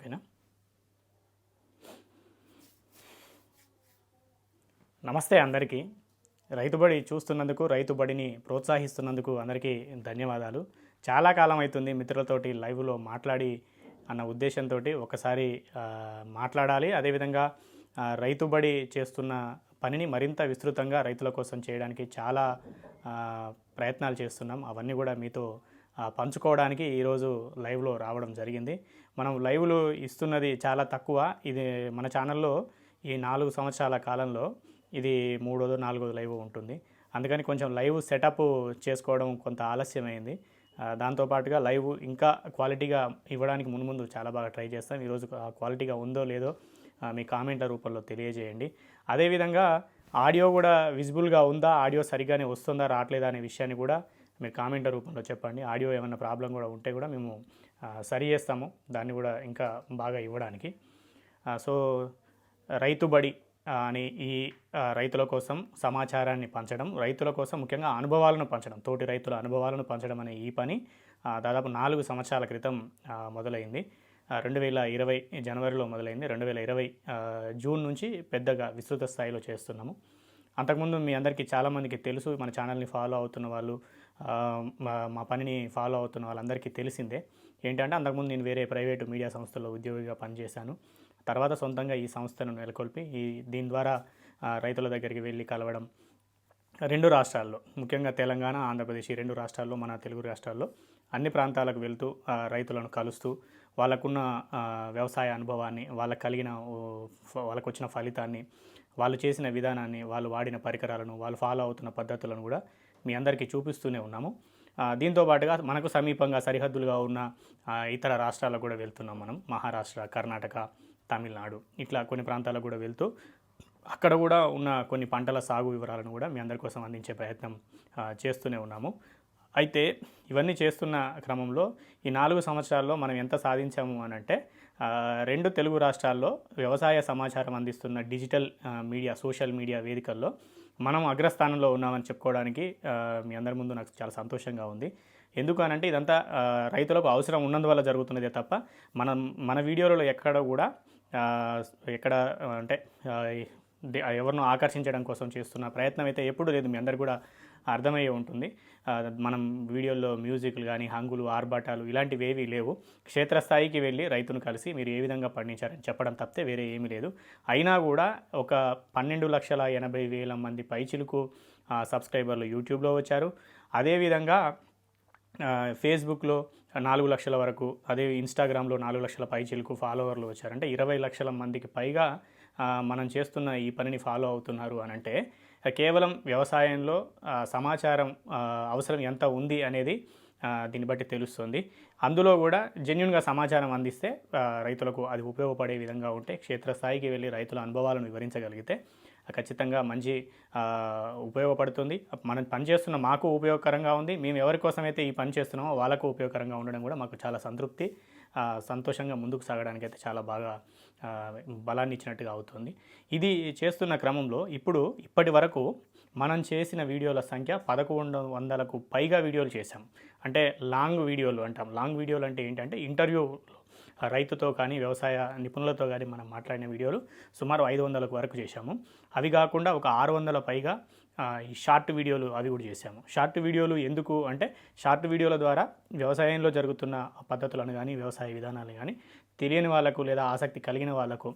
ఓకేనా? నమస్తే అందరికీ. రైతుబడి చూస్తున్నందుకు రైతుబడిని ప్రోత్సహిస్తున్నందుకు అందరికీ ధన్యవాదాలు. చాలా కాలం అవుతుంది మిత్రులతోటి లైవ్లో మాట్లాడి అన్న ఉద్దేశంతో ఒకసారి మాట్లాడాలి. అదేవిధంగా రైతుబడి చేస్తున్న పనిని మరింత విస్తృతంగా రైతుల కోసం చేయడానికి చాలా ప్రయత్నాలు చేస్తున్నాం. అవన్నీ కూడా మీతో పంచుకోవడానికి ఈరోజు లైవ్లో రావడం జరిగింది. మనం లైవ్లు ఇస్తున్నది చాలా తక్కువ. ఇది మన ఛానల్లో ఈ నాలుగు సంవత్సరాల కాలంలో ఇది మూడోదో నాలుగోదో లైవ్ ఉంటుంది. అందుకని కొంచెం లైవ్ సెటప్ చేసుకోవడం కొంత ఆలస్యమైంది. దాంతోపాటుగా లైవ్ ఇంకా క్వాలిటీగా ఇవ్వడానికి ముందు ముందు చాలా బాగా ట్రై చేస్తాం. ఈరోజు క్వాలిటీగా ఉందో లేదో మీ కామెంట్ల రూపంలో తెలియజేయండి. అదేవిధంగా ఆడియో కూడా విజిబుల్గా ఉందా? ఆడియో సరిగ్గానే వస్తుందా? రావట్లేదా? అనే విషయాన్ని కూడా మీరు కామెంట్ రూపంలో చెప్పండి. ఆడియో ఏమైనా ప్రాబ్లం కూడా ఉంటే కూడా మేము సరి చేస్తాము. దాన్ని కూడా ఇంకా బాగా ఇవ్వడానికి. సో రైతుబడి అని ఈ రైతుల కోసం సమాచారాన్ని పంచడం రైతుల కోసం ముఖ్యంగా అనుభవాలను పంచడం తోటి రైతుల అనుభవాలను పంచడం అనే ఈ పని దాదాపు నాలుగు సంవత్సరాల క్రితం మొదలైంది. రెండు వేల ఇరవై జనవరిలో మొదలైంది. రెండు వేల ఇరవై జూన్ నుంచి పెద్దగా విస్తృత స్థాయిలో చేస్తున్నాము. అంతకుముందు మీ అందరికీ చాలామందికి తెలుసు. మన ఛానల్ని ఫాలో అవుతున్న వాళ్ళు మా మా పనిని ఫాలో అవుతున్న వాళ్ళందరికీ తెలిసిందే. ఏంటంటే అంతకుముందు నేను వేరే ప్రైవేటు మీడియా సంస్థలో ఉద్యోగిగా పనిచేశాను. తర్వాత సొంతంగా ఈ సంస్థను నెలకొల్పి ఈ దీని ద్వారా రైతుల దగ్గరికి వెళ్ళి కలవడం రెండు రాష్ట్రాల్లో ముఖ్యంగా తెలంగాణ ఆంధ్రప్రదేశ్ ఈ రెండు రాష్ట్రాల్లో మన తెలుగు రాష్ట్రాల్లో అన్ని ప్రాంతాలకు వెళ్తూ రైతులను కలుస్తూ వాళ్ళకున్న వ్యవసాయ అనుభవాన్ని వాళ్ళకు కలిగిన వాళ్ళకు వచ్చిన ఫలితాన్ని వాళ్ళు చేసిన విధానాన్ని వాళ్ళు వాడిన పరికరాలను వాళ్ళు ఫాలో అవుతున్న పద్ధతులను కూడా మీ అందరికీ చూపిస్తూనే ఉన్నాము. దీంతో పాటుగా మనకు సమీపంగా సరిహద్దులుగా ఉన్న ఇతర రాష్ట్రాలకు కూడా వెళ్తున్నాం మనం. మహారాష్ట్ర కర్ణాటక తమిళనాడు ఇట్లా కొన్ని ప్రాంతాలకు కూడా వెళ్తూ అక్కడ కూడా ఉన్న కొన్ని పంటల సాగు వివరాలను కూడా మీ అందరి కోసం అందించే ప్రయత్నం చేస్తూనే ఉన్నాము. అయితే ఇవన్నీ చేస్తున్న క్రమంలో ఈ నాలుగు సంవత్సరాల్లో మనం ఎంత సాధించాము అని అంటే రెండు తెలుగు రాష్ట్రాల్లో వ్యవసాయ సమాచారం అందిస్తున్న డిజిటల్ మీడియా సోషల్ మీడియా వేదికల్లో మనం అగ్రస్థానంలో ఉన్నామని చెప్పుకోవడానికి మీ అందరి ముందు నాకు చాలా సంతోషంగా ఉంది. ఎందుకు అనంటే ఇదంతా రైతులకు అవసరం ఉన్నందువల్ల జరుగుతున్నదే తప్ప మనం మన వీడియోలలో ఎక్కడ కూడా ఎక్కడ అంటే ఎవరినో ఆకర్షించడం కోసం చేస్తున్న ప్రయత్నం అయితే ఎప్పుడు లేదు. మీ అందరు కూడా అర్థమయ్యే ఉంటుంది. మనం వీడియోల్లో మ్యూజిక్లు కానీ హంగులు ఆర్భాటాలు ఇలాంటివి ఏవీ లేవు. క్షేత్రస్థాయికి వెళ్ళి రైతును కలిసి మీరు ఏ విధంగా పండించారని చెప్పడం తప్పితే వేరే ఏమీ లేదు. అయినా కూడా ఒక పన్నెండు లక్షల ఎనభై వేల మంది పైచిలకు సబ్స్క్రైబర్లు యూట్యూబ్లో వచ్చారు. అదేవిధంగా ఫేస్బుక్లో నాలుగు లక్షల వరకు అదే ఇన్స్టాగ్రామ్లో నాలుగు లక్షల పైచిలకు ఫాలోవర్లు వచ్చారు. అంటే ఇరవై లక్షల మందికి పైగా మనం చేస్తున్న ఈ పనిని ఫాలో అవుతున్నారు అని అంటే కేవలం వ్యవసాయంలో సమాచారం అవసరం ఎంత ఉంది అనేది దీన్ని బట్టి తెలుస్తుంది. అందులో కూడా జెన్యున్గా సమాచారం అందిస్తే రైతులకు అది ఉపయోగపడే విధంగా ఉంటే క్షేత్రస్థాయికి వెళ్ళి రైతుల అనుభవాలను వివరించగలిగితే ఖచ్చితంగా మంచి ఉపయోగపడుతుంది. మనం పనిచేస్తున్న మాకు ఉపయోగకరంగా ఉంది. మేము ఎవరి కోసమైతే ఈ పని చేస్తున్నామో వాళ్ళకు ఉపయోగకరంగా ఉండడం కూడా మాకు చాలా సంతృప్తి. సంతోషంగా ముందుకు సాగడానికి అయితే చాలా బాగా బలాన్ని ఇచ్చినట్టుగా అవుతుంది. ఇది చేస్తున్న క్రమంలో ఇప్పుడు ఇప్పటి వరకు మనం చేసిన వీడియోల సంఖ్య పదకొండు వందలకు పైగా వీడియోలు చేశాం. అంటే లాంగ్ వీడియోలు అంటాం. లాంగ్ వీడియోలు అంటే ఏంటంటే ఇంటర్వ్యూ రైతుతో కానీ వ్యవసాయ నిపుణులతో కానీ మనం మాట్లాడిన వీడియోలు సుమారు ఐదు వందలకు వరకు చేశాము. అవి కాకుండా ఒక ఆరు వందల పైగా ఈ షార్ట్ వీడియోలు అవి కూడా చేశాము. షార్ట్ వీడియోలు ఎందుకు అంటే షార్ట్ వీడియోల ద్వారా వ్యవసాయంలో జరుగుతున్న పద్ధతులను కానీ వ్యవసాయ విధానాలను కానీ తెలియని వాళ్ళకు లేదా ఆసక్తి కలిగిన వాళ్ళకు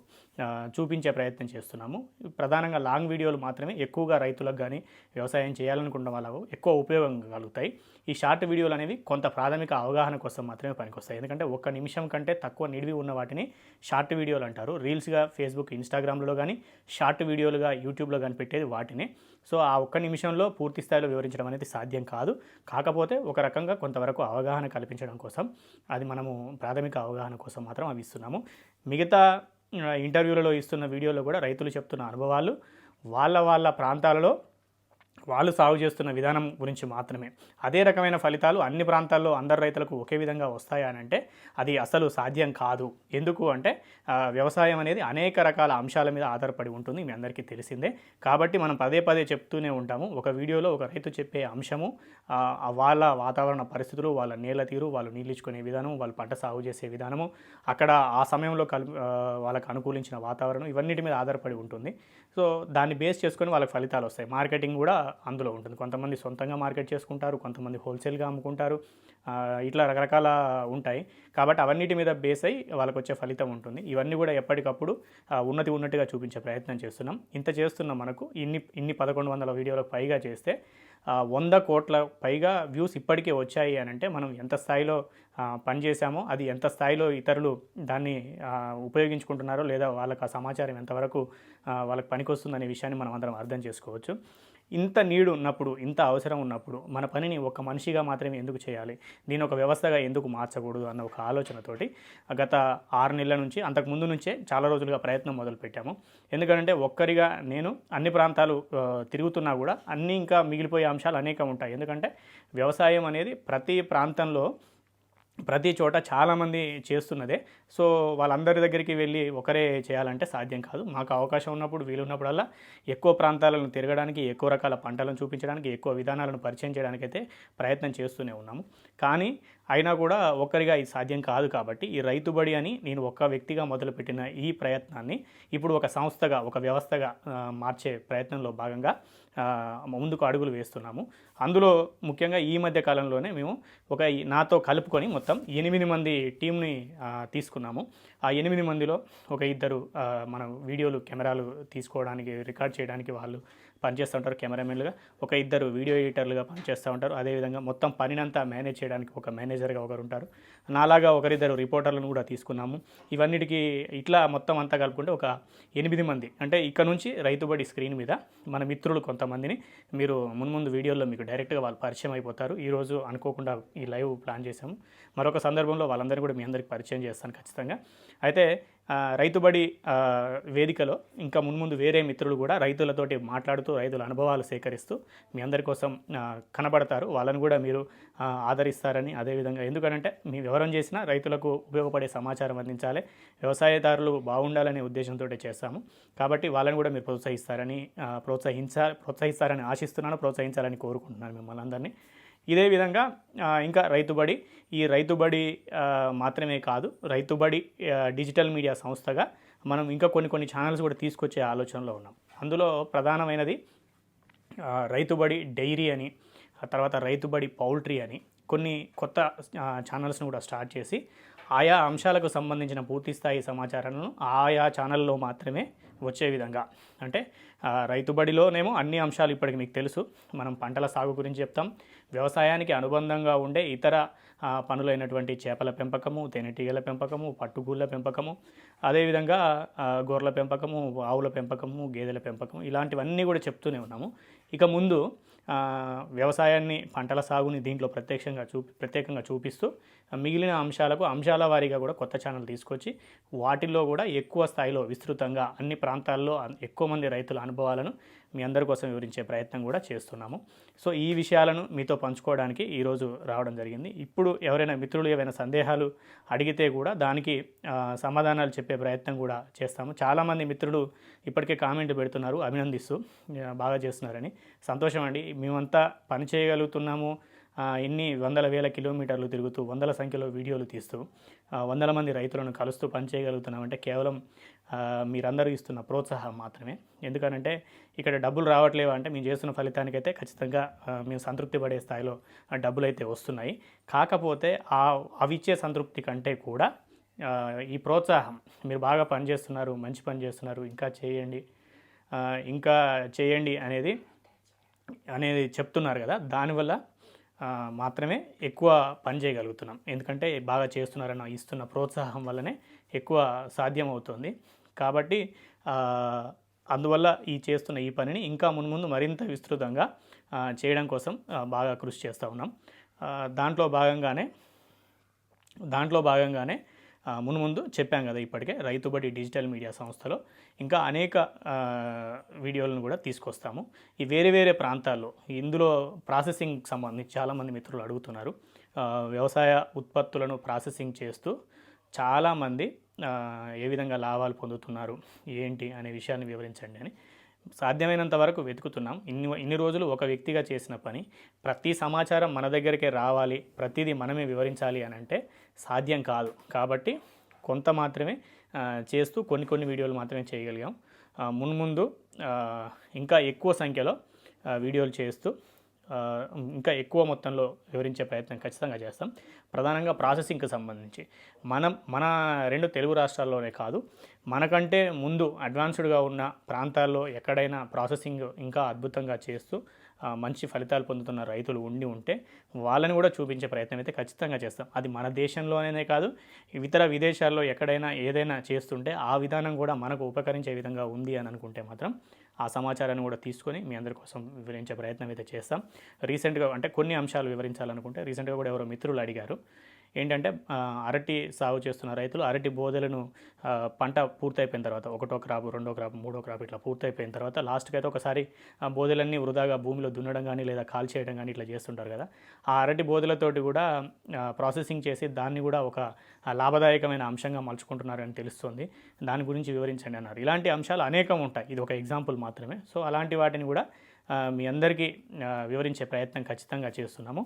చూపించే ప్రయత్నం చేస్తున్నాము. ప్రధానంగా లాంగ్ వీడియోలు మాత్రమే ఎక్కువగా రైతులకు కానీ వ్యవసాయం చేయాలనుకున్న వాళ్ళకు ఎక్కువ ఉపయోగం కలుగుతాయి. ఈ షార్ట్ వీడియోలు అనేవి కొంత ప్రాథమిక అవగాహన కోసం మాత్రమే పనికొస్తాయి. ఎందుకంటే ఒక్క నిమిషం కంటే తక్కువ నిడివి ఉన్న వాటిని షార్ట్ వీడియోలు అంటారు. రీల్స్గా ఫేస్బుక్ ఇన్స్టాగ్రామ్లో కానీ షార్ట్ వీడియోలుగా యూట్యూబ్లో కానీ పెట్టేది వాటిని. సో ఆ ఒక్క నిమిషంలో పూర్తి స్థాయిలో వివరించడం అనేది సాధ్యం కాదు. కాకపోతే ఒక రకంగా కొంతవరకు అవగాహన కల్పించడం కోసం అది మనము ప్రాథమిక అవగాహన కోసం మాత్రం అవి ఇస్తున్నాము. మిగతా ఇంటర్వ్యూలలో ఇస్తున్న వీడియోలో కూడా రైతులు చెప్తున్న అనుభవాలు వాళ్ళ వాళ్ళ ప్రాంతాలలో వాళ్ళు సాగు చేస్తున్న విధానం గురించి మాత్రమే. అదే రకమైన ఫలితాలు అన్ని ప్రాంతాల్లో అందరు రైతులకు ఒకే విధంగా వస్తాయా అని అంటే అది అసలు సాధ్యం కాదు. ఎందుకు అంటే వ్యవసాయం అనేది అనేక రకాల అంశాల మీద ఆధారపడి ఉంటుంది మీ అందరికీ తెలిసిందే. కాబట్టి మనం పదే పదే చెప్తూనే ఉంటాము. ఒక వీడియోలో ఒక రైతు చెప్పే అంశము వాళ్ళ వాతావరణ పరిస్థితులు వాళ్ళ నేల తీరు వాళ్ళు నీళ్ళించుకునే విధానం వాళ్ళు పంట సాగు చేసే విధానము అక్కడ ఆ సమయంలో కల్ వాళ్ళకు అనుకూలించిన వాతావరణం ఇవన్నిటి మీద ఆధారపడి ఉంటుంది. సో దాన్ని బేస్ చేసుకొని వాళ్ళకి ఫలితాలు వస్తాయి. మార్కెటింగ్ కూడా అందులో ఉంటుంది. కొంతమంది సొంతంగా మార్కెట్ చేసుకుంటారు కొంతమంది హోల్సేల్గా అమ్ముకుంటారు. ఇట్లా రకరకాల ఉంటాయి. కాబట్టి అవన్నిటి మీద బేస్ అయ్యి వాళ్ళకి వచ్చే ఫలితం ఉంటుంది. ఇవన్నీ కూడా ఎప్పటికప్పుడు ఉన్నతి ఉన్నట్టుగా చూపించే ప్రయత్నం చేస్తున్నాం. ఇంత చేస్తున్న మనకు. ఇన్ని ఇన్ని పదకొండు వందల వీడియోలకు పైగా చేస్తే వంద కోట్ల పైగా వ్యూస్ ఇప్పటికే వచ్చాయి అని అంటే మనం ఎంత స్థాయిలో ఆ, అది ఎంత స్థాయిలో ఇతరులు దాన్ని ఉపయోగించుకుంటున్నారో లేదా వాళ్ళకి ఆ సమాచారం ఎంతవరకు వాళ్ళకి పనికొస్తుందనే విషయాన్ని మనం అందరం అర్థం చేసుకోవచ్చు. ఇంత నీడు ఉన్నప్పుడు ఇంత అవసరం ఉన్నప్పుడు మన పనిని ఒక మనిషిగా మాత్రమే ఎందుకు చేయాలి? దీని ఒక వ్యవస్థగా ఎందుకు మార్చకూడదు అన్న ఒక ఆలోచనతోటి గత ఆరు నెలల నుంచి అంతకు ముందు నుంచే చాలా రోజులుగా ప్రయత్నం మొదలుపెట్టాము. ఎందుకంటే ఒక్కరిగా నేను అన్ని ప్రాంతాలు తిరుగుతున్నా కూడా అన్నీ ఇంకా మిగిలిపోయే అంశాలు అనేక ఉంటాయి. ఎందుకంటే వ్యవసాయం అనేది ప్రతి ప్రాంతంలో ప్రతి చోట చాలామంది చేస్తున్నదే. సో వాళ్ళందరి దగ్గరికి వెళ్ళి ఒకరే చేయాలంటే సాధ్యం కాదు. మాకు అవకాశం ఉన్నప్పుడు వీలున్నప్పుడల్లా ఎక్కువ ప్రాంతాలను తిరగడానికి ఎక్కువ రకాల పంటలను చూపించడానికి ఎక్కువ విధానాలను పరిచయం చేయడానికైతే అయితే ప్రయత్నం చేస్తూనే ఉన్నాము. కానీ అయినా కూడా ఒక్కరిగా ఇది సాధ్యం కాదు కాబట్టి ఈ రైతుబడి అని నేను ఒక్క వ్యక్తిగా మొదలుపెట్టిన ఈ ప్రయత్నాన్ని ఇప్పుడు ఒక సంస్థగా ఒక వ్యవస్థగా మార్చే ప్రయత్నంలో భాగంగా ముందుకు అడుగులు వేస్తున్నాము. అందులో ముఖ్యంగా ఈ మధ్య కాలంలోనే మేము ఒక నాతో కలుపుకొని మొత్తం ఎనిమిది మంది టీంని తీసుకున్నాము. ఆ ఎనిమిది మందిలో ఒక ఇద్దరు మనం మన వీడియోలు కెమెరాలు తీసుకోవడానికి రికార్డ్ చేయడానికి వాళ్ళు పనిచేస్తూ ఉంటారు కెమెరామెన్లుగా. ఒక ఇద్దరు వీడియో ఎడిటర్లుగా పనిచేస్తూ ఉంటారు. అదేవిధంగా మొత్తం పనినంతా మేనేజ్ చేయడానికి ఒక మేనేజర్గా ఒకరు ఉంటారు నాలాగా ఒకరిద్దరు రిపోర్టర్లను కూడా తీసుకున్నాము. ఇవన్నిటికీ ఇట్లా మొత్తం అంతా కలుపుకుంటే ఒక ఎనిమిది మంది. అంటే ఇక్కడ నుంచి రైతుబడి స్క్రీన్ మీద మన మిత్రులు కొంతమందిని మీరు మున్ముందు వీడియోలో మీకు డైరెక్ట్గా వాళ్ళు పరిచయం అయిపోతారు. ఈరోజు అనుకోకుండా ఈ లైవ్ ప్లాన్ చేశాము మరొక సందర్భంలో వాళ్ళందరూ కూడా మీ అందరికి పరిచయం చేస్తాను ఖచ్చితంగా. అయితే రైతుబడి వేదికలో ఇంకా మున్ముందు వేరే మిత్రులు కూడా రైతులతోటి మాట్లాడుతూ రైతుల అనుభవాలు సేకరిస్తూ మీ అందరి కోసం కనబడతారు. వాళ్ళని కూడా మీరు ఆదరిస్తారని అదేవిధంగా ఎందుకంటే మీ వివరం చేసినా రైతులకు ఉపయోగపడే సమాచారం అందించాలి వ్యవసాయదారులు బాగుండాలనే ఉద్దేశంతో చేస్తాము. కాబట్టి వాళ్ళని కూడా మీరు ప్రోత్సహిస్తారని ప్రోత్సహించా ప్రోత్సహిస్తారని ఆశిస్తున్నాను ప్రోత్సహించాలని కోరుకుంటున్నాను మిమ్మల్ని అందరినీ. ఇదే విధంగా ఇంకా రైతుబడి ఈ రైతుబడి మాత్రమే కాదు రైతుబడి డిజిటల్ మీడియా సంస్థగా మనం ఇంకా కొన్ని కొన్ని ఛానల్స్ కూడా తీసుకొచ్చే ఆలోచనలో ఉన్నాం. అందులో ప్రధానమైనది రైతుబడి డైరీ అని ఆ తర్వాత రైతుబడి పౌల్ట్రీ అని కొన్ని కొత్త ఛానల్స్ను కూడా స్టార్ట్ చేసి ఆయా అంశాలకు సంబంధించిన పూర్తి స్థాయి సమాచారాలను ఆయా ఛానల్లో మాత్రమే వచ్చే విధంగా. అంటే రైతుబడిలోనేమో అన్ని అంశాలు ఇప్పటికి మీకు తెలుసు. మనం పంటల సాగు గురించి చెప్తాం. వ్యవసాయానికి అనుబంధంగా ఉండే ఇతర పనులైనటువంటి చేపల పెంపకము తేనెటీగల పెంపకము పట్టుగూళ్ళ పెంపకము అదేవిధంగా గొర్రెల పెంపకము ఆవుల పెంపకము గేదెల పెంపకము ఇలాంటివన్నీ కూడా చెప్తూనే ఉన్నాము. ఇక ముందు వ్యవసాయాన్ని పంటల సాగుని దీంట్లో ప్రత్యక్షంగా చూపి ప్రత్యేకంగా చూపిస్తూ మిగిలిన అంశాలకు అంశాల వారీగా కూడా కొత్త ఛానల్ తీసుకొచ్చి వాటిల్లో కూడా ఎక్కువ స్థాయిలో విస్తృతంగా అన్ని ప్రాంతాల్లో ఎక్కువ మంది రైతుల అనుభవాలను మీ అందరి కోసం వివరించే ప్రయత్నం కూడా చేస్తున్నాము. సో ఈ విషయాలను మీతో పంచుకోవడానికి ఈరోజు రావడం జరిగింది. ఇప్పుడు ఎవరైనా మిత్రులు ఏవైనా సందేహాలు అడిగితే కూడా దానికి సమాధానాలు చెప్పే ప్రయత్నం కూడా చేస్తాము. చాలామంది మిత్రులు ఇప్పటికే కామెంట్ పెడుతున్నారు అభినందిస్తూ బాగా చేస్తున్నారని. సంతోషం అండి. మేమంతా పని చేయగలుగుతున్నాము. ఎన్ని వందల వేల కిలోమీటర్లు తిరుగుతూ వందల సంఖ్యలో వీడియోలు తీస్తూ వందల మంది రైతులను కలుస్తూ పని చేయగలుగుతున్నామంటే కేవలం మీరందరూ ఇస్తున్న ప్రోత్సాహం మాత్రమే. ఎందుకనంటే ఇక్కడ డబ్బులు రావట్లేవు అంటే మేము చేస్తున్న ఫలితానికైతే ఖచ్చితంగా మేము సంతృప్తి పడే స్థాయిలో డబ్బులు అయితే వస్తున్నాయి. కాకపోతే ఆ అవిచ్చే సంతృప్తి కంటే కూడా ఈ ప్రోత్సాహం మీరు బాగా పని చేస్తున్నారు మంచి పని చేస్తున్నారు ఇంకా చేయండి ఇంకా చేయండి అనేది అనేది చెప్తున్నారు కదా. దానివల్ల మాత్రమే ఎక్కువ పని చేయగలుగుతున్నాం. ఎందుకంటే బాగా చేస్తున్నారన్న ఇస్తున్న ప్రోత్సాహం వల్లనే ఎక్కువ సాధ్యం అవుతుంది కాబట్టి అందువల్ల ఈ చేస్తున్న ఈ పనిని ఇంకా మున్ముందు మరింత విస్తృతంగా చేయడం కోసం బాగా కృషి చేస్తూ ఉన్నాం. దాంట్లో భాగంగానే దాంట్లో భాగంగానే మునుముందు చెప్పాం కదా ఇప్పటికే రైతుబడి డిజిటల్ మీడియా సంస్థలో. ఇంకా అనేక వీడియోలను కూడా తీసుకొస్తాము. ఈ వేరే వేరే ప్రాంతాల్లో ఇందులో ప్రాసెసింగ్ సంబంధించి చాలామంది మిత్రులు అడుగుతున్నారు. వ్యవసాయ ఉత్పత్తులను ప్రాసెసింగ్ చేస్తూ చాలామంది ఏ విధంగా లాభాలు పొందుతున్నారు ఏంటి అనే విషయాన్ని వివరించండి అని. సాధ్యమైనంత వరకు వెతుకుతున్నాం. ఇన్ని ఇన్ని రోజులు ఒక వ్యక్తిగా చేసిన పని ప్రతి సమాచారం మన దగ్గరికే రావాలి ప్రతిదీ మనమే వివరించాలి అని అంటే సాధ్యం కాదు. కాబట్టి కొంత మాత్రమే చేస్తూ కొన్ని కొన్ని వీడియోలు మాత్రమే చేయగలిగాం. మున్ముందు ఇంకా ఎక్కువ సంఖ్యలో వీడియోలు చేస్తూ ఇంకా ఎక్కువ మొత్తంలో వివరించే ప్రయత్నం ఖచ్చితంగా చేస్తాం. ప్రధానంగా ప్రాసెసింగ్కి సంబంధించి. మనం మన రెండు తెలుగు రాష్ట్రాల్లోనే కాదు మనకంటే ముందు అడ్వాన్స్డ్గా ఉన్న ప్రాంతాల్లో ఎక్కడైనా ప్రాసెసింగ్ ఇంకా అద్భుతంగా చేస్తూ మంచి ఫలితాలు పొందుతున్న రైతులు ఉండి ఉంటే వాళ్ళని కూడా చూపించే ప్రయత్నం అయితే ఖచ్చితంగా చేస్తాం. అది మన దేశంలోనే కాదు ఇతర విదేశాల్లో ఎక్కడైనా ఏదైనా చేస్తుంటే ఆ విధానం కూడా మనకు ఉపకరించే విధంగా ఉంది అని అనుకుంటే మాత్రం ఆ సమాచారాన్ని కూడా తీసుకొని మీ అందరి కోసం వివరించే ప్రయత్నం అయితే చేస్తాం. రీసెంట్గా అంటే కొన్ని అంశాలు వివరించాలనుకుంటే రీసెంట్గా కూడా ఎవరో మిత్రులు అడిగారు. ఏంటంటే అరటి సాగు చేస్తున్న రైతులు అరటి బోదెలను పంట పూర్తయిపోయిన తర్వాత ఒకటో క్రాప్ రెండో క్రాప్ మూడో క్రాప్ ఇట్లా పూర్తయిపోయిన తర్వాత లాస్ట్కి అయితే ఒకసారి బోధలన్నీ బోదెలన్నీ వృధాగా భూమిలో దున్నడం కానీ లేదా కాల్ చేయడం కానీ ఇట్లా చేస్తుంటారు కదా. ఆ అరటి బోదెలతోటి కూడా ప్రాసెసింగ్ చేసి దాన్ని కూడా ఒక లాభదాయకమైన అంశంగా మలుచుకుంటున్నారని తెలుస్తుంది. దాని గురించి వివరించండి అన్నారు. ఇలాంటి అంశాలు అనేకం ఉంటాయి. ఇది ఒక ఎగ్జాంపుల్ మాత్రమే. సో అలాంటి వాటిని కూడా మీ అందరికీ వివరించే ప్రయత్నం ఖచ్చితంగా చేస్తున్నాము.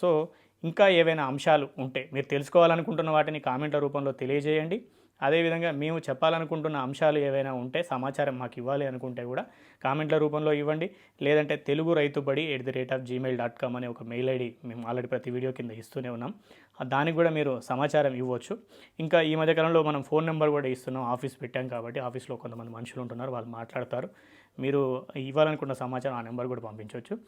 సో ఇంకా ఏవైనా అంశాలు ఉంటే మీరు తెలుసుకోవాలనుకుంటున్న వాటిని కామెంట్ల రూపంలో తెలియజేయండి. అదేవిధంగా మేము చెప్పాలనుకుంటున్న అంశాలు ఏవైనా ఉంటే సమాచారం మాకు ఇవ్వాలి అనుకుంటే కూడా కామెంట్ల రూపంలో ఇవ్వండి. లేదంటే Telugu Rythubadi at the rate of Gmail dot com అనే ఒక మెయిల్ ఐడి మేము ఆల్రెడీ ప్రతి వీడియో కింద ఇస్తూనే ఉన్నాం. దానికి కూడా మీరు సమాచారం ఇవ్వచ్చు. ఇంకా ఈ మధ్యకాలంలో మనం ఫోన్ నెంబర్ కూడా ఇస్తున్నాం. ఆఫీస్ పెట్టాం కాబట్టి ఆఫీస్లో కొంతమంది మనుషులు ఉంటున్నారు. వాళ్ళు మాట్లాడతారు. మీరు ఇవ్వాలనుకున్న సమాచారం ఆ నెంబర్ కూడా పంపించవచ్చు.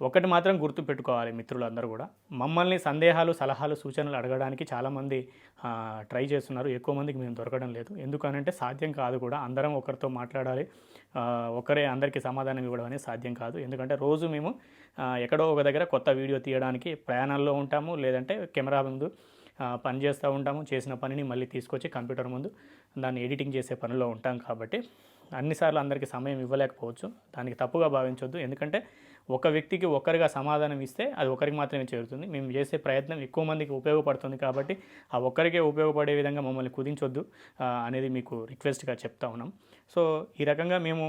ఒకటి మాత్రం గుర్తు పెట్టుకోవాలి మిత్రులందరూ కూడా. మమ్మల్ని సందేహాలు సలహాలు సూచనలు అడగడానికి చాలామంది ట్రై చేస్తున్నారు. ఎక్కువ మందికి మేము దొరకడం లేదు. ఎందుకనంటే సాధ్యం కాదు కూడా. అందరం ఒకరితో మాట్లాడాలి. ఒకరే అందరికీ సమాధానం ఇవ్వడం అనేది సాధ్యం కాదు. ఎందుకంటే రోజు మేము ఎక్కడో ఒక దగ్గర కొత్త వీడియో తీయడానికి ప్రయాణాల్లో ఉంటాము. లేదంటే కెమెరా ముందు పని చేస్తూ ఉంటాము. చేసిన పనిని మళ్ళీ తీసుకొచ్చి కంప్యూటర్ ముందు దాన్ని ఎడిటింగ్ చేసే పనిలో ఉంటాం కాబట్టి అన్నిసార్లు అందరికీ సమయం ఇవ్వలేకపోవచ్చు. దానికి తప్పుగా భావించొద్దు. ఎందుకంటే ఒక వ్యక్తికి ఒక్కరిగా సమాధానం ఇస్తే అది ఒకరికి మాత్రమే చేరుతుంది. మేము చేసే ప్రయత్నం ఎక్కువ మందికి ఉపయోగపడుతుంది కాబట్టి ఆ ఒక్కరికే ఉపయోగపడే విధంగా మమ్మల్ని కుదించొద్దు అనేది మీకు రిక్వెస్ట్గా చెప్తా ఉన్నాం. సో ఈ రకంగా మేము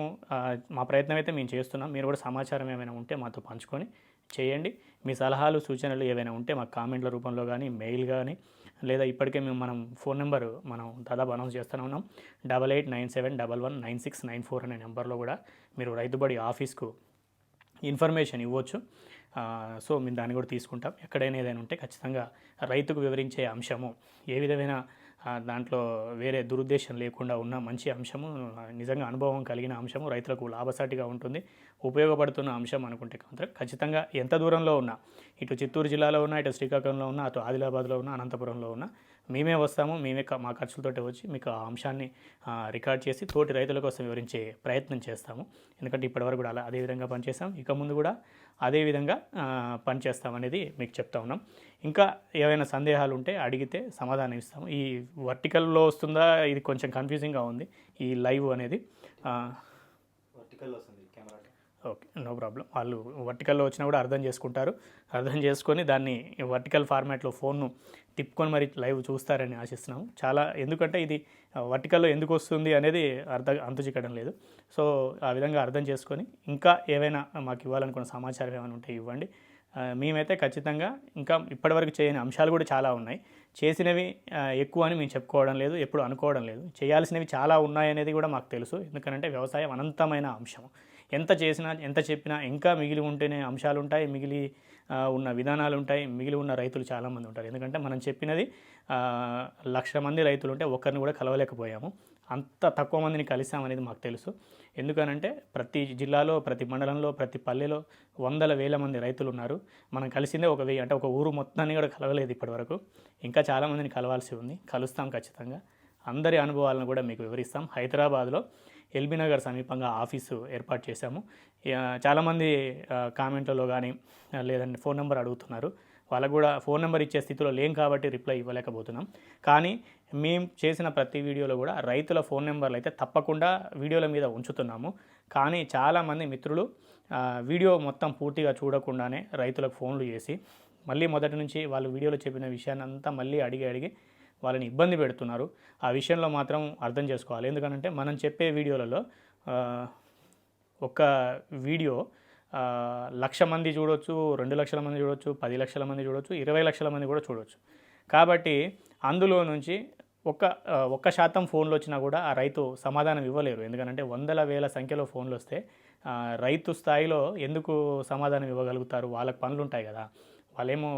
మా ప్రయత్నం అయితే మేము చేస్తున్నాం. మీరు కూడా సమాచారం ఏమైనా ఉంటే మాతో పంచుకొని చేయండి. మీ సలహాలు సూచనలు ఏవైనా ఉంటే మాకు కామెంట్ల రూపంలో కానీ మెయిల్ కానీ లేదా ఇప్పటికే మేము మనం ఫోన్ నెంబర్ మనం దాదాపు అనౌన్స్ చేస్తూనే ఉన్నాం. Double eight nine seven double one nine six nine four అనే నెంబర్లో కూడా మీరు రైతుబడి ఆఫీస్కు ఇన్ఫర్మేషన్ ఇవ్వచ్చు. సో మేము దాన్ని కూడా తీసుకుంటాం. ఎక్కడైనా ఏదైనా ఉంటే ఖచ్చితంగా రైతుకు వివరించే అంశము ఏ విధమైన దాంట్లో వేరే దురుద్దేశం లేకుండా ఉన్న మంచి అంశము నిజంగా అనుభవం కలిగిన అంశము రైతులకు లాభసాటిగా ఉంటుంది ఉపయోగపడుతున్న అంశం అనుకుంటే మాత్రం ఖచ్చితంగా ఎంత దూరంలో ఉన్నా ఇటు చిత్తూరు జిల్లాలో ఉన్నా ఇటు శ్రీకాకుళంలో ఉన్నా అటు ఆదిలాబాద్లో ఉన్నా అనంతపురంలో ఉన్నా మేమే వస్తాము మేమే మా ఖర్చులతోటి వచ్చి మీకు ఆ అంశాన్ని రికార్డ్ చేసి తోటి రైతుల కోసం వివరించే ప్రయత్నం చేస్తాము. ఎందుకంటే ఇప్పటివరకు కూడా అలా అదే విధంగా పనిచేస్తాం ఇక ముందు కూడా అదే విధంగా పనిచేస్తామనేది మీకు చెప్తా ఉన్నాం. ఇంకా ఏవైనా సందేహాలు ఉంటే అడిగితే సమాధానం ఇస్తాము. ఈ వర్టికల్లో వస్తుందా? ఇది కొంచెం కన్ఫ్యూజింగ్గా ఉంది. ఈ లైవ్ అనేది వస్తుంది కెమెరా. Okay no problem. వాళ్ళు వర్టికల్లో వచ్చినా కూడా అర్థం చేసుకుంటారు. అర్థం చేసుకొని దాన్ని వర్టికల్ ఫార్మాట్లో ఫోన్ను తిప్పుకొని మరి లైవ్ చూస్తారని ఆశిస్తున్నాము చాలా ఎందుకంటే ఇది వర్టికల్లో ఎందుకు వస్తుంది అనేది అర్థం అంతు చిక్కడం లేదు. సో ఆ విధంగా అర్థం చేసుకొని ఇంకా ఏవైనా మాకు ఇవ్వాలనుకున్న సమాచారం ఏమైనా ఉంటే ఇవ్వండి. మేమైతే ఖచ్చితంగా ఇంకా ఇప్పటివరకు చేయని అంశాలు కూడా చాలా ఉన్నాయి. చేసినవి ఎక్కువ అని మేము చెప్పుకోవడం లేదు ఎప్పుడు అనుకోవడం లేదు. చేయాల్సినవి చాలా ఉన్నాయనేది కూడా మాకు తెలుసు. ఎందుకంటే వ్యవసాయం అనంతమైన అంశం. ఎంత చేసినా ఎంత చెప్పినా ఇంకా మిగిలి ఉంటేనే అంశాలు ఉంటాయి మిగిలి ఉన్న విధానాలు ఉంటాయి మిగిలి ఉన్న రైతులు చాలామంది ఉంటారు ఎందుకంటే మనం చెప్పినది లక్ష మంది రైతులు ఉంటే ఒక్కరిని కూడా కలవలేకపోయాము. అంత తక్కువ మందిని కలిసామనేది మాకు తెలుసు. ఎందుకనంటే ప్రతి జిల్లాలో ప్రతి మండలంలో ప్రతి పల్లెలో వందల వేల మంది రైతులు ఉన్నారు మనం కలిసిందే ఒక వెయ్యి అంటే ఒక ఊరు మొత్తాన్ని కూడా కలవలేదు ఇప్పటివరకు. ఇంకా చాలామందిని కలవాల్సి ఉంది. కలుస్తాం ఖచ్చితంగా. అందరి అనుభవాలను కూడా మీకు వివరిస్తాం. హైదరాబాద్లో ఎల్బీ నగర్ సమీపంగా ఆఫీసు ఏర్పాటు చేశాము. చాలామంది కామెంట్లలో కానీ లేదంటే ఫోన్ నెంబర్ అడుగుతున్నారు. వాళ్ళకు కూడా ఫోన్ నెంబర్ ఇచ్చే స్థితిలో లేం కాబట్టి రిప్లై ఇవ్వలేకపోతున్నాం. కానీ మేము చేసిన ప్రతి వీడియోలో కూడా రైతుల ఫోన్ నెంబర్లు అయితే తప్పకుండా వీడియోల మీద ఉంచుతున్నాము. కానీ చాలామంది మిత్రులు వీడియో మొత్తం పూర్తిగా చూడకుండానే రైతులకు ఫోన్లు చేసి మళ్ళీ మొదటి నుంచి వాళ్ళు వీడియోలో చెప్పిన విషయాన్ని అంతా మళ్ళీ అడిగి అడిగి వాళ్ళని ఇబ్బంది పెడుతున్నారు. ఆ విషయంలో మాత్రం అర్థం చేసుకోవాలి. ఎందుకంటే మనం చెప్పే వీడియోలలో ఒక వీడియో లక్ష మంది చూడొచ్చు రెండు లక్షల మంది చూడొచ్చు పది లక్షల మంది చూడొచ్చు ఇరవై లక్షల మంది కూడా చూడొచ్చు. కాబట్టి అందులో నుంచి ఒక్క ఒక్క శాతం ఫోన్లు వచ్చినా కూడా ఆ రైతు సమాధానం ఇవ్వలేరు. ఎందుకంటే వందల వేల సంఖ్యలో ఫోన్లు వస్తే రైతు స్థాయిలో ఎందుకు సమాధానం ఇవ్వగలుగుతారు? వాళ్ళకి పనులు ఉంటాయి కదా. వాళ్ళేమో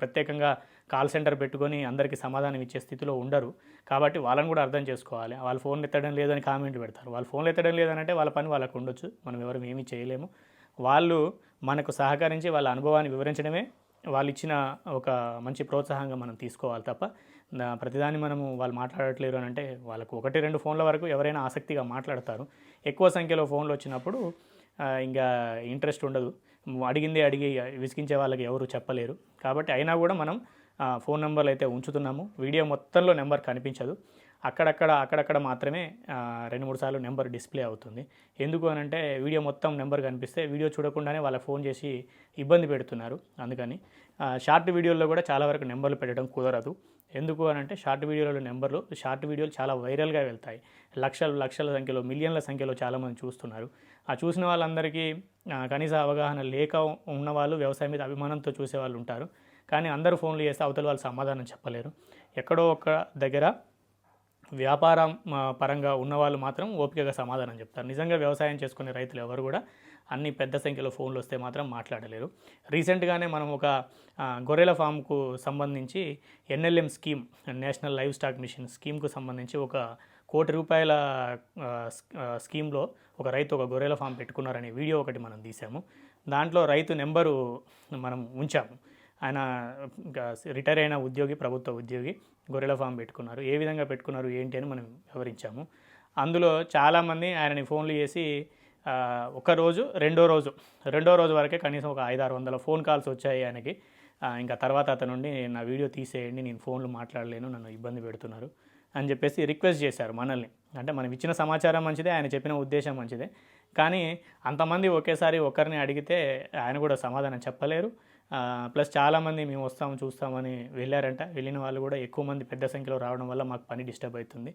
ప్రత్యేకంగా కాల్ సెంటర్ పెట్టుకొని అందరికీ సమాధానం ఇచ్చే స్థితిలో ఉండరు. కాబట్టి వాళ్ళని కూడా అర్థం చేసుకోవాలి. వాళ్ళు ఫోన్ ఎత్తడం లేదని కామెంట్ పెడతారు. వాళ్ళు ఫోన్లు ఎత్తడం లేదనంటే వాళ్ళ పని వాళ్ళకు ఉండొచ్చు. మనం ఎవరు ఏమీ చేయలేము. వాళ్ళు మనకు సహకరించి వాళ్ళ అనుభవాన్ని వివరించడమే వాళ్ళు ఇచ్చిన ఒక మంచి ప్రోత్సాహంగా మనం తీసుకోవాలి తప్ప నా- ప్రతిదాన్ని మనము వాళ్ళు మాట్లాడట్లేరు అని అంటే వాళ్ళకు ఒకటి రెండు ఫోన్ల వరకు ఎవరైనా ఆసక్తిగా మాట్లాడతారు. ఎక్కువ సంఖ్యలో ఫోన్లు వచ్చినప్పుడు ఇంకా ఇంట్రెస్ట్ ఉండదు. అడిగిందే అడిగి విసిగించే వాళ్ళకి ఎవరు చెప్పలేరు. కాబట్టి అయినా కూడా మనం ఫోన్ నెంబర్లు అయితే ఉంచుతున్నాము. వీడియో మొత్తంలో నెంబర్ కనిపించదు. అక్కడక్కడ అక్కడక్కడ మాత్రమే రెండు మూడు సార్లు నెంబర్ డిస్ప్లే అవుతుంది. ఎందుకు అని అంటే వీడియో మొత్తం నెంబర్ కనిపిస్తే వీడియో చూడకుండానే వాళ్ళ ఫోన్ చేసి ఇబ్బంది పెడుతున్నారు. అందుకని షార్ట్ వీడియోల్లో కూడా చాలా వరకు నెంబర్లు పెట్టడం కుదరదు. ఎందుకు అని అంటే షార్ట్ వీడియోలలో నెంబర్లు షార్ట్ వీడియోలు చాలా వైరల్గా వెళ్తాయి. లక్షలు లక్షల సంఖ్యలో మిలియన్ల సంఖ్యలో చాలామంది చూస్తున్నారు. ఆ చూసిన వాళ్ళందరికీ కనీస అవగాహన లేక ఉన్న వాళ్ళు వ్యవసాయం మీద అభిమానంతో చూసే వాళ్ళు ఉంటారు. కానీ అందరూ ఫోన్లు చేస్తే అవతల వాళ్ళు సమాధానం చెప్పలేరు. ఎక్కడో ఒక దగ్గర వ్యాపారం పరంగా ఉన్నవాళ్ళు మాత్రం ఓపికగా సమాధానం చెప్తారు. నిజంగా వ్యవసాయం చేసుకునే రైతులు ఎవరు కూడా అన్ని పెద్ద సంఖ్యలో ఫోన్లు వస్తే మాత్రం మాట్లాడలేరు. రీసెంట్గానే మనం ఒక గొర్రెల ఫామ్కు సంబంధించి NLM scheme national livestock mission స్కీమ్కు సంబంధించి ఒక కోటి రూపాయల స్కీమ్లో ఒక రైతు ఒక గొర్రెల ఫామ్ పెట్టుకున్నారనే వీడియో ఒకటి మనం తీసాము దాంట్లో రైతు నెంబరు మనం ఉంచాము. ఆయన రిటైర్ అయిన ఉద్యోగి ప్రభుత్వ ఉద్యోగి గొర్రెల ఫామ్ పెట్టుకున్నారు. ఏ విధంగా పెట్టుకున్నారు ఏంటి అని మనం వివరించాము. అందులో చాలామంది ఆయనని ఫోన్లు చేసి ఒకరోజు ఒక రోజు రెండో రోజు రెండో రోజు వరకే కనీసం ఒక ఐదు ఆరు వందల ఫోన్ కాల్స్ వచ్చాయి ఆయనకి. ఇంకా తర్వాత అతను నుండి నా వీడియో తీసేయండి నేను ఫోన్లు మాట్లాడలేను నన్ను ఇబ్బంది పెడుతున్నారు అని చెప్పేసి రిక్వెస్ట్ చేశారు మనల్ని. అంటే మనం ఇచ్చిన సమాచారం మంచిదే ఆయన చెప్పిన ఉద్దేశం మంచిదే. కానీ అంతమంది ఒకేసారి ఒకరిని అడిగితే ఆయన కూడా సమాధానం చెప్పలేరు. ప్లస్ చాలామంది మేము వస్తాము చూస్తామని వెళ్ళారంట. వెళ్ళిన వాళ్ళు కూడా ఎక్కువ మంది పెద్ద సంఖ్యలో రావడం వల్ల మాకు పని డిస్టర్బ్ అవుతుంది.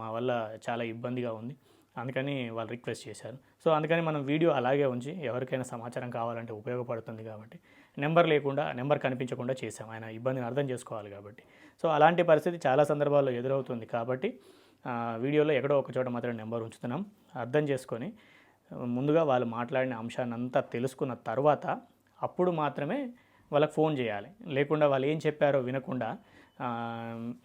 మా వల్ల చాలా ఇబ్బందిగా ఉంది. అందుకని వాళ్ళు రిక్వెస్ట్ చేశారు. సో అందుకని మనం వీడియో అలాగే ఉంచి ఎవరికైనా సమాచారం కావాలంటే ఉపయోగపడుతుంది కాబట్టి నెంబర్ లేకుండా నెంబర్ కనిపించకుండా చేసాం ఆయన ఇబ్బందిని అర్థం చేసుకోవాలి కాబట్టి. సో అలాంటి పరిస్థితి చాలా సందర్భాల్లో ఎదురవుతుంది కాబట్టి వీడియోలో ఎక్కడో ఒక చోట మాత్రం నెంబర్ ఉంచుతున్నాం. అర్థం చేసుకొని ముందుగా వాళ్ళు మాట్లాడిన అంశాన్ని అంతా తెలుసుకున్న తర్వాత అప్పుడు మాత్రమే వాళ్ళకి ఫోన్ చేయాలి. లేకుండా వాళ్ళు ఏం చెప్పారో వినకుండా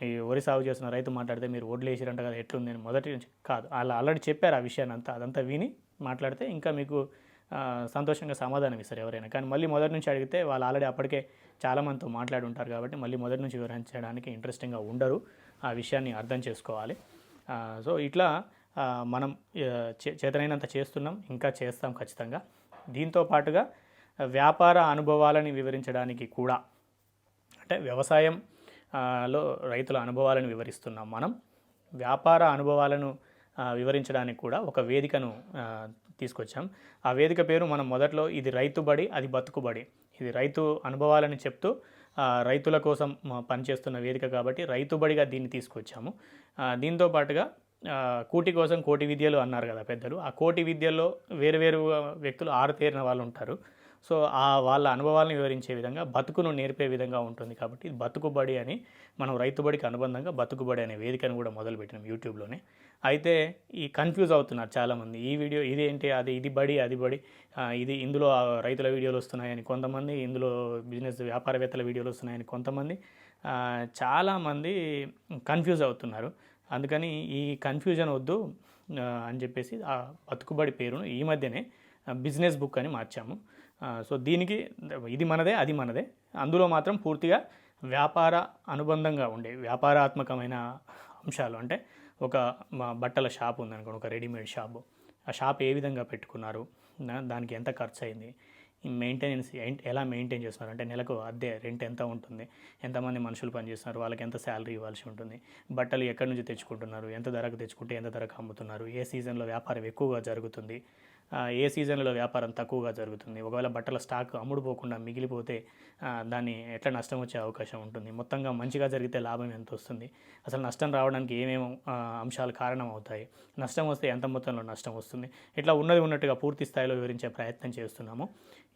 ఈ వరి సాగు చేస్తున్న రైతు మాట్లాడితే మీరు వడ్లు వేసిరంట కదా ఎట్లుంది అని మొదటి నుంచి కాదు. వాళ్ళు ఆల్రెడీ చెప్పారు ఆ విషయాన్ని అంతా అదంతా విని మాట్లాడితే ఇంకా మీకు సంతోషంగా సమాధానం ఇస్తారు ఎవరైనా. కానీ మళ్ళీ మొదటి నుంచి అడిగితే వాళ్ళు ఆల్రెడీ అప్పటికే చాలామందితో మాట్లాడి ఉంటారు కాబట్టి మళ్ళీ మొదటి నుంచి వివరించడానికి ఇంట్రెస్టింగ్గా ఉండరు. ఆ విషయాన్ని అర్థం చేసుకోవాలి. సో ఇట్లా మనం చే- చేతనైనంత చేస్తున్నాం ఇంకా చేస్తాం ఖచ్చితంగా. దీంతో పాటుగా వ్యాపార అనుభవాలని వివరించడానికి కూడా. అంటే వ్యవసాయం లో రైతుల అనుభవాలను వివరిస్తున్నాం మనం. వ్యాపార అనుభవాలను వివరించడానికి కూడా ఒక వేదికను తీసుకొచ్చాం. ఆ వేదిక పేరు మనం మొదట్లో ఇది రైతుబడి అది బతుకుబడి ఇది రైతు అనుభవాలని చెప్తూ రైతుల కోసం పనిచేస్తున్న వేదిక కాబట్టి రైతుబడిగా దీన్ని తీసుకొచ్చాము. దీంతో పాటుగా కోటి కూటి కోసం కోటి విద్యలు అన్నారు కదా పెద్దలు. ఆ కోటి విద్యల్లో వేరు వేరు వ్యక్తులు ఆరుతేరిన వాళ్ళు ఉంటారు. సో ఆ వాళ్ళ అనుభవాలను వివరించే విధంగా బతుకును నేర్పే విధంగా ఉంటుంది కాబట్టి బతుకుబడి అని మనం రైతుబడికి అనుబంధంగా బతుకుబడి అనే వేదికను కూడా మొదలుపెట్టినాం యూట్యూబ్లోనే. అయితే ఈ కన్ఫ్యూజ్ అవుతున్నారు చాలామంది. ఈ వీడియో ఇదేంటి అది ఇది బడి అది బడి. ఇది ఇందులో రైతుల వీడియోలు వస్తున్నాయని కొంతమంది ఇందులో బిజినెస్ వ్యాపారవేత్తల వీడియోలు వస్తున్నాయని కొంతమంది చాలామంది కన్ఫ్యూజ్ అవుతున్నారు. అందుకని ఈ కన్ఫ్యూజన్ వద్దు అని చెప్పేసి ఆ బతుకుబడి పేరును ఈ మధ్యనే బిజినెస్ బుక్ అని మార్చాము. సో దీనికి ఇది మనదే అది మనదే. అందులో మాత్రం పూర్తిగా వ్యాపార అనుబంధంగా ఉండే వ్యాపారాత్మకమైన అంశాలు. అంటే ఒక బట్టల షాప్ ఉందనుకోండి ఒక రెడీమేడ్ షాపు. ఆ షాప్ ఏ విధంగా పెట్టుకున్నారు? దానికి ఎంత ఖర్చు అయింది మెయింటెనెన్స్ ఎలా మెయింటైన్ చేస్తున్నారు? అంటే నెలకు అద్దె రెంట్ ఎంత ఉంటుంది? ఎంతమంది మనుషులు పనిచేస్తున్నారు? వాళ్ళకి ఎంత శాలరీ ఇవ్వాల్సి ఉంటుంది? బట్టలు ఎక్కడి నుంచి తెచ్చుకుంటున్నారు? ఎంత ధరకు తెచ్చుకుంటే ఎంత ధరకు అమ్ముతున్నారు? ఏ సీజన్లో వ్యాపారం ఎక్కువగా జరుగుతుంది? ఏ సీజన్లో వ్యాపారం తక్కువగా జరుగుతుంది? ఒకవేళ బట్టల స్టాక్ అమ్ముడుపోకుండా మిగిలిపోతే దాన్ని ఎట్లా నష్టం వచ్చే అవకాశం ఉంటుంది? మొత్తంగా మంచిగా జరిగితే లాభం ఎంత వస్తుంది? అసలు నష్టం రావడానికి ఏమేమి అంశాలు కారణం అవుతాయి నష్టం వస్తే ఎంత మొత్తంలో నష్టం వస్తుంది? ఇట్లా ఉన్నది ఉన్నట్టుగా పూర్తి స్థాయిలో వివరించే ప్రయత్నం చేస్తున్నాము.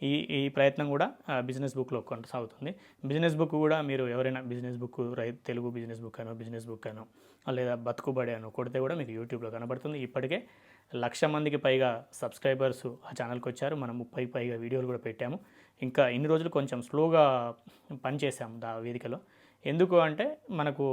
ఈ ఈ ప్రయత్నం కూడా బిజినెస్ బుక్లో కొనసాగుతుంది. బిజినెస్ బుక్ కూడా మీరు ఎవరైనా బిజినెస్ బుక్ రై తెలుగు బిజినెస్ బుక్ అనో బిజినెస్ బుక్ అనో లేదా బతుకుబడి అనో కొడితే కూడా మీకు యూట్యూబ్లో కనబడుతుంది. ఇప్పటికే లక్ష మందికి పైగా సబ్స్క్రైబర్స్ ఆ ఛానల్కి వచ్చారు. మనం ముప్పై పైగా వీడియోలు కూడా పెట్టాము. ఇంకా ఇన్ని రోజులు కొంచెం స్లోగా పనిచేసాము దా వేదికలో. ఎందుకు అంటే మనకు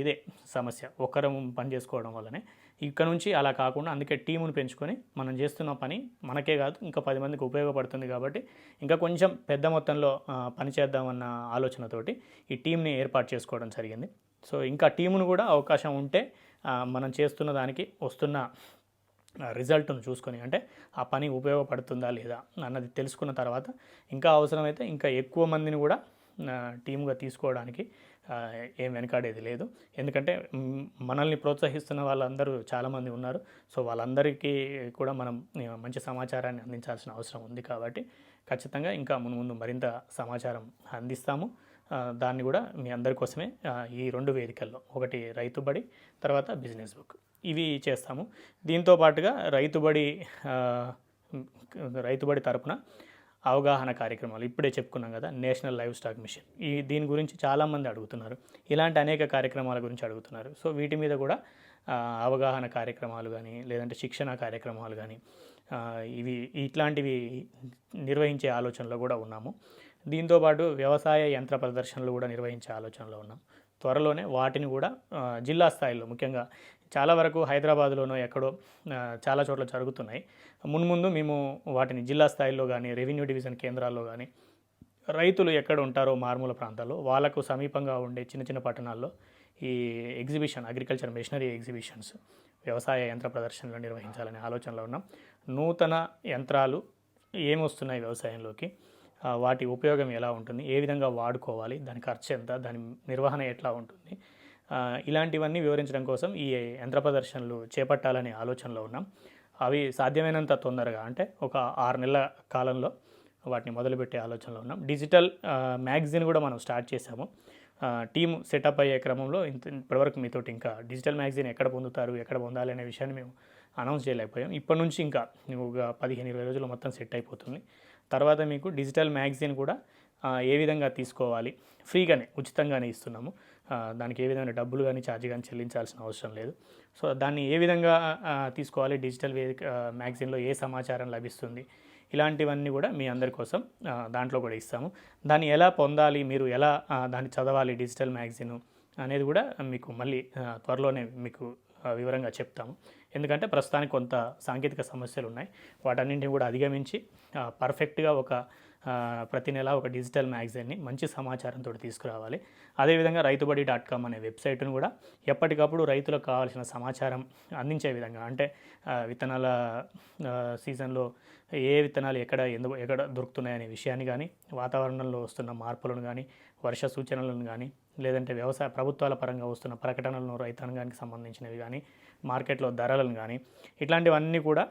ఇదే సమస్య ఒక్కరం పని చేసుకోవడం వల్లనే. ఇక్కడ నుంచి అలా కాకుండా అందుకే టీమును పెంచుకొని మనం చేస్తున్న పని మనకే కాదు ఇంకా పది మందికి ఉపయోగపడుతుంది కాబట్టి ఇంకా కొంచెం పెద్ద మొత్తంలో పని చేద్దామన్న ఆలోచనతోటి ఈ టీంని ఏర్పాటు చేసుకోవడం జరిగింది. సో ఇంకా టీమును కూడా అవకాశం ఉంటే మనం చేస్తున్న దానికి వస్తున్న రిజల్ట్ను చూసుకొని అంటే ఆ పని ఉపయోగపడుతుందా లేదా అన్నది తెలుసుకున్న తర్వాత ఇంకా అవసరమైతే ఇంకా ఎక్కువ మందిని కూడా టీమ్గా తీసుకోవడానికి ఏం వెనకాడేది లేదు. ఎందుకంటే మనల్ని ప్రోత్సహిస్తున్న వాళ్ళందరూ చాలామంది ఉన్నారు. సో వాళ్ళందరికీ కూడా మనం మంచి సమాచారాన్ని అందించాల్సిన అవసరం ఉంది కాబట్టి ఖచ్చితంగా ఇంకా ముందు ముందు మరింత సమాచారం అందిస్తాము. దాన్ని కూడా మీ అందరి కోసమే ఈ రెండు వేదికల్లో. ఒకటి రైతుబడి తర్వాత బిజినెస్ బుక్. ఇవి చేస్తాము. దీంతో పాటుగా రైతుబడి రైతుబడి తరపున అవగాహన కార్యక్రమాలు ఇప్పుడే చెప్పుకున్నాం కదా నేషనల్ లైవ్ స్టాక్ మిషన్. ఈ దీని గురించి చాలామంది అడుగుతున్నారు. ఇలాంటి అనేక కార్యక్రమాల గురించి అడుగుతున్నారు. సో వీటి మీద కూడా అవగాహన కార్యక్రమాలు కానీ లేదంటే శిక్షణ కార్యక్రమాలు కానీ ఇవి ఇట్లాంటివి నిర్వహించే ఆలోచనలో కూడా ఉన్నాము. దీంతోపాటు వ్యవసాయ యంత్ర ప్రదర్శనలు కూడా నిర్వహించే ఆలోచనలో ఉన్నాం. త్వరలోనే వాటిని కూడా జిల్లా స్థాయిలో ముఖ్యంగా చాలా వరకు హైదరాబాద్లోనో ఎక్కడో చాలా చోట్ల జరుగుతున్నాయి. మున్ముందు మేము వాటిని జిల్లా స్థాయిలో కానీ రెవెన్యూ డివిజన్ కేంద్రాల్లో కానీ రైతులు ఎక్కడ ఉంటారో మారుమూల ప్రాంతాల్లో వాళ్ళకు సమీపంగా ఉండే చిన్న చిన్న పట్టణాల్లో ఈ ఎగ్జిబిషన్ అగ్రికల్చర్ మెషినరీ ఎగ్జిబిషన్స్ వ్యవసాయ యంత్ర ప్రదర్శనలు నిర్వహించాలనే ఆలోచనలో ఉన్నాం. నూతన యంత్రాలు ఏమొస్తున్నాయి వ్యవసాయంలోకి? వాటి ఉపయోగం ఎలా ఉంటుంది? ఏ విధంగా వాడుకోవాలి? దాని ఖర్చు ఎంత? దాని నిర్వహణ ఎట్లా ఉంటుంది? ఇలాంటివన్నీ వివరించడం కోసం ఈ యంత్ర ప్రదర్శనలు చేపట్టాలనే ఆలోచనలో ఉన్నాం. అవి సాధ్యమైనంత తొందరగా అంటే ఒక ఆరు నెలల కాలంలో వాటిని మొదలుపెట్టే ఆలోచనలో ఉన్నాం. డిజిటల్ మ్యాగజైన్ కూడా మనం స్టార్ట్ చేసాము టీం టీమ్ సెటప్ అయ్యే క్రమంలో ఇంత ఇప్పటివరకు మీతోటి ఇంకా డిజిటల్ మ్యాగజైన్ ఎక్కడ పొందుతారు ఎక్కడ పొందాలి అనే విషయాన్ని మేము అనౌన్స్ చేయలేకపోయాం. ఇప్పటి నుంచి ఇంకా ఒక పదిహేను ఇరవై రోజులు మొత్తం సెట్ అయిపోతుంది. తర్వాత మీకు డిజిటల్ మ్యాగజైన్ కూడా ఏ విధంగా తీసుకోవాలి ఫ్రీగానే ఉచితంగానే ఇస్తున్నాము. దానికి ఏ విధమైన డబ్బులు కానీ ఛార్జ్ కానీ చెల్లించాల్సిన అవసరం లేదు. సో దాన్ని ఏ విధంగా తీసుకోవాలి? డిజిటల్ వేదిక మ్యాగజైన్లో ఏ సమాచారం లభిస్తుంది? ఇలాంటివన్నీ కూడా మీ అందరి కోసం దాంట్లో కూడా ఇస్తాము. దాన్ని ఎలా పొందాలి? మీరు ఎలా దాన్ని చదవాలి? డిజిటల్ మ్యాగజైన్ అనేది కూడా మీకు మళ్ళీ త్వరలోనే మీకు వివరంగా చెప్తాము. ఎందుకంటే ప్రస్తుతానికి కొంత సాంకేతిక సమస్యలు ఉన్నాయి. వాటన్నింటిని కూడా అధిగమించి పర్ఫెక్ట్గా ఒక ప్రతి నెల ఒక డిజిటల్ మ్యాగజైన్ని మంచి సమాచారంతో తీసుకురావాలి. అదేవిధంగా రైతుబడి డాట్ కామ్ అనే వెబ్సైట్ను కూడా ఎప్పటికప్పుడు రైతులకు కావాల్సిన సమాచారం అందించే విధంగా అంటే విత్తనాల సీజన్లో ఏ విత్తనాలు ఎక్కడ ఎందుకు ఎక్కడ దొరుకుతున్నాయి అనే విషయాన్ని కానీ వాతావరణంలో వస్తున్న మార్పులను కానీ వర్ష సూచనలను కానీ లేదంటే వ్యవసాయ ప్రభుత్వాల పరంగా వస్తున్న ప్రకటనలను రైతాంగానికి సంబంధించినవి కానీ మార్కెట్లో ధరలను కానీ ఇట్లాంటివన్నీ కూడా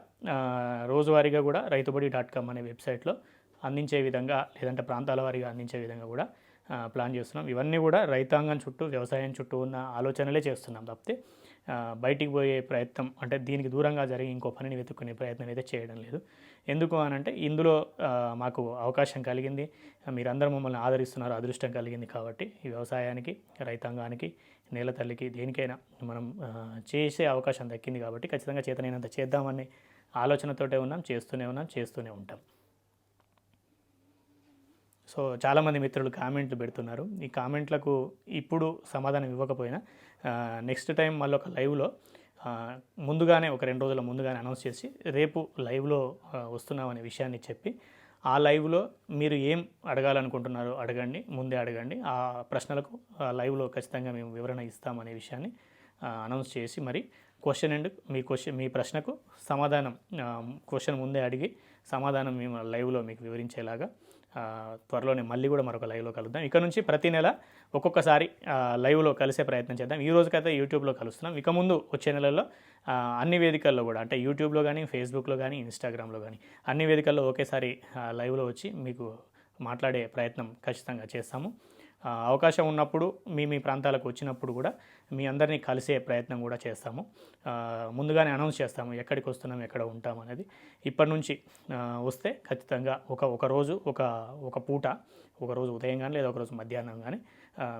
రోజువారీగా కూడా రైతుబడి డాట్ కామ్ అనే వెబ్సైట్లో అందించే విధంగా లేదంటే ప్రాంతాల వారీగా అందించే విధంగా కూడా ప్లాన్ చేస్తున్నాం. ఇవన్నీ కూడా రైతాంగం చుట్టూ వ్యవసాయం చుట్టూ ఉన్న ఆలోచనలే చేస్తున్నాం తప్పితే బయటికి పోయే ప్రయత్నం అంటే దీనికి దూరంగా జరిగి ఇంకో పనిని వెతుక్కునే ప్రయత్నం అయితే చేయడం లేదు. ఎందుకు అని అంటే ఇందులో మాకు అవకాశం కలిగింది. మీరందరూ మమ్మల్ని ఆదరిస్తున్నారు అదృష్టం కలిగింది కాబట్టి ఈ వ్యవసాయానికి రైతాంగానికి నేల తల్లికి దేనికైనా మనం చేసే అవకాశం దక్కింది కాబట్టి ఖచ్చితంగా చేతనైనంత చేద్దామని ఆలోచనతోటే ఉన్నాం చేస్తూనే ఉన్నాం చేస్తూనే ఉంటాం. సో చాలామంది మిత్రులు కామెంట్లు పెడుతున్నారు. ఈ కామెంట్లకు ఇప్పుడు సమాధానం ఇవ్వకపోయినా నెక్స్ట్ టైం మళ్ళీ ఒక లైవ్లో ముందుగానే ఒక రెండు రోజుల ముందుగానే అనౌన్స్ చేసి రేపు లైవ్లో వస్తున్నామనే విషయాన్ని చెప్పి ఆ లైవ్లో మీరు ఏం అడగాలనుకుంటున్నారో అడగండి ముందే అడగండి. ఆ ప్రశ్నలకు ఆ లైవ్లో ఖచ్చితంగా మేము వివరణ ఇస్తామనే విషయాన్ని అనౌన్స్ చేసి మరి క్వశ్చన్ అండ్ మీ క్వశ్చన్ మీ ప్రశ్నకు సమాధానం క్వశ్చన్ ముందే అడిగి సమాధానం మేము లైవ్లో మీకు వివరించేలాగా త్వరలోనే మళ్ళీ కూడా మరొక లైవ్లో కలుద్దాం. ఇక నుంచి ప్రతి నెల ఒక్కొక్కసారి లైవ్లో కలిసే ప్రయత్నం చేద్దాం. ఈ రోజుకైతే యూట్యూబ్లో కలుస్తున్నాం. ఇక ముందు వచ్చే నెలల్లో అన్ని వేదికల్లో కూడా అంటే యూట్యూబ్లో కానీ ఫేస్బుక్లో కానీ ఇన్స్టాగ్రామ్లో కానీ అన్ని వేదికల్లో ఒకేసారి లైవ్లో వచ్చి మీకు మాట్లాడే ప్రయత్నం ఖచ్చితంగా చేస్తాము. అవకాశం ఉన్నప్పుడు మీ మీ ప్రాంతాలకు వచ్చినప్పుడు కూడా మీ అందరినీ కలిసే ప్రయత్నం కూడా చేస్తాము. ముందుగానే అనౌన్స్ చేస్తాము ఎక్కడికి వస్తున్నాం ఎక్కడ ఉంటాం అనేది. ఇప్పటి నుంచి వస్తే ఖచ్చితంగా ఒక ఒక రోజు ఒక ఒక పూట ఒక రోజు ఉదయం కానీ లేదా ఒక రోజు మధ్యాహ్నం కానీ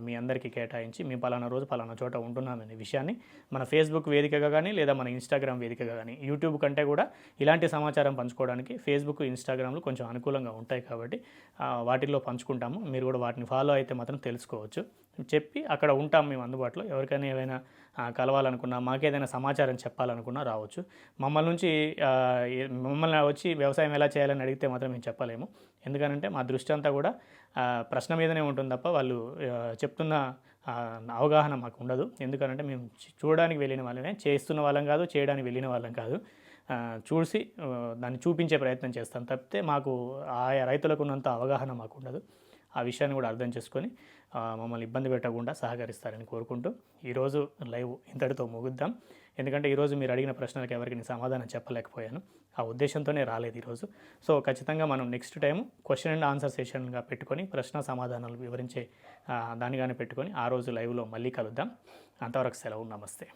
మీ అందరికీ కేటాయించి మేము పలానా రోజు పలానా చోట ఉంటున్నామనే విషయాన్ని మన ఫేస్బుక్ వేదికగా కానీ లేదా మన ఇన్స్టాగ్రామ్ వేదికగా కానీ యూట్యూబ్ కంటే కూడా ఇలాంటి సమాచారం పంచుకోవడానికి ఫేస్బుక్ ఇన్స్టాగ్రామ్లు కొంచెం అనుకూలంగా ఉంటాయి కాబట్టి వాటిల్లో పంచుకుంటాము. మీరు కూడా వాటిని ఫాలో అయితే మాత్రం తెలుసుకోవచ్చు. చెప్పి అక్కడ ఉంటాం మేము అందుబాటులో. ఎవరికైనా ఏమైనా కలవాలనుకున్నా మాకేదైనా సమాచారం చెప్పాలనుకున్నా రావచ్చు. మమ్మల్ని నుంచి మమ్మల్ని వచ్చి వ్యవసాయం ఎలా చేయాలని అడిగితే మాత్రం మేము చెప్పలేము. ఎందుకనంటే మా దృష్టి అంతా కూడా ప్రశ్న మీదనే ఉంటుంది తప్ప వాళ్ళు చెప్తున్న అవగాహన మాకు ఉండదు. ఎందుకనంటే మేము చూడడానికి వెళ్ళిన వాళ్ళమే చేస్తున్న వాళ్ళం కాదు చేయడానికి వెళ్ళిన వాళ్ళం కాదు. చూసి దాన్ని చూపించే ప్రయత్నం చేస్తాం తప్పితే మాకు ఆయా రైతులకు ఉన్నంత అవగాహన మాకు ఉండదు. ఆ విషయాన్ని కూడా అర్థం చేసుకొని మమ్మల్ని ఇబ్బంది పెట్టకుండా సహకరిస్తారని కోరుకుంటూ ఈరోజు లైవ్ ఇంతటితో ముగిద్దాం. ఎందుకంటే ఈరోజు మీరు అడిగిన ప్రశ్నలకు ఎవరికి నేను సమాధానం చెప్పలేకపోయాను. ఆ ఉద్దేశంతోనే రాలేదు ఈరోజు. సో ఖచ్చితంగా మనం next time question and answer సెషన్గా పెట్టుకొని ప్రశ్న సమాధానాలు వివరించే దానిగానే పెట్టుకొని ఆ రోజు లైవ్లో మళ్ళీ కలుద్దాం. అంతవరకు సెలవు. నమస్తే.